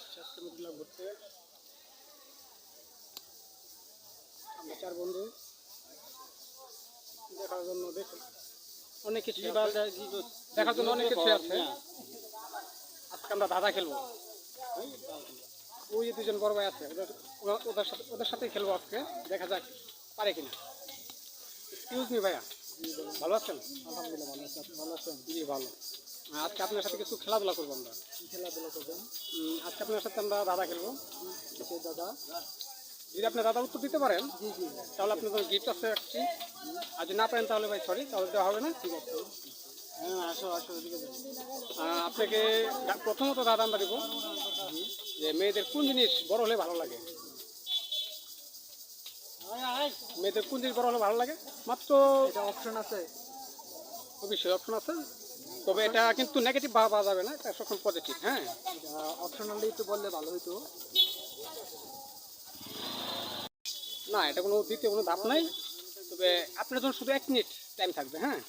আসছে আজকে ঘুরতে আমরা চার বন্ধু দেখার জন্য দেখুন অনেক কিছু দেখার জন্য অনেক কিছু আছে। আজকে আমরা দাদা খেলব ওই দুজন বড় ভাই আছে। ওদের সাথে ওদের সাথেই খেলব আজকে দেখা যাক পারে কিনা এক্সকিউজ মি ভাইয়া ভালো আছেন? আলহামদুলিল্লাহ ভালো আছেন ভালো আছেন ভালো। আজকে আপনার সাথে কিছু খেলাধুলা করব আমরা। খেলাধুলা করবেন আজকে আপনার সাথে আমরা দাদা খেলব। দাদা? যদি আপনি দাদা উত্তর দিতে পারেন তাহলে আপনার জন্য গিফট আছে একটি। আর যদি না পারেন তাহলে ভাই সরি তাহলে দেওয়া হবে না। ঠিক আছে। হ্যাঁ আসো আসো আপনাকে প্রথমত দাদা আমরা দিব যে মেয়েদের কোন জিনিস বড় হলে ভালো লাগে? মেয়েদের কোন জিনিস বড় হলে ভালো লাগে? মাত্র অপশন আছে। অবশ্যই অপশন আছে। তবে এটা কিন্তু নেগেটিভ ভাবা পাওয়া যাবে না এটা সবসময় পজিটিভ হ্যাঁ। অপশনালি একটু বললে ভালো হইতো। না এটা কোনো দ্বিতীয় কোনো ধাপ নাই তবে আপনার জন্য শুধু এক মিনিট টাইম থাকবে হ্যাঁ।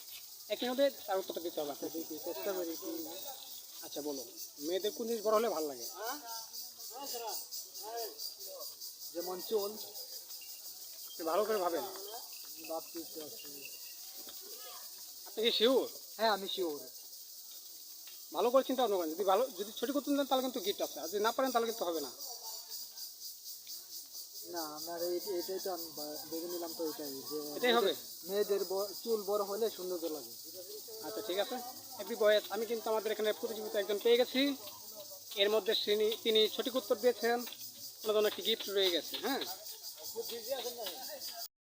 এক মিনিটে তার উত্তরটা দিতে হবে আপনাকে। চেষ্টা করি। আচ্ছা বলো মেয়েদের কোন জিনিস বড় হলে ভালো লাগে? যেমন চুল। ভালো করে ভাবেন। আপনি কি শিওর হ্যাঁ আমি শিওর ভালো করে চিন্তা ভাবনা করেন। যদি ভালো যদি ছুটি করতে দেন তাহলে কিন্তু গিফট আছে। আর যদি না পারেন তাহলে কিন্তু হবে না। না আমার এটাই তো আমি নিলাম তো এটাই যে এটাই হবে? মেয়েদের চুল বড় হলে লাগে। আচ্ছা ঠিক আছে। এভরি বয়েস আমি কিন্তু আমাদের এখানে প্রতিযোগিতা একজন পেয়ে গেছি। এর মধ্যে তিনি তিনি সঠিক উত্তর দিয়েছেন। ওনার জন্য একটি গিফট রয়ে গেছে হ্যাঁ?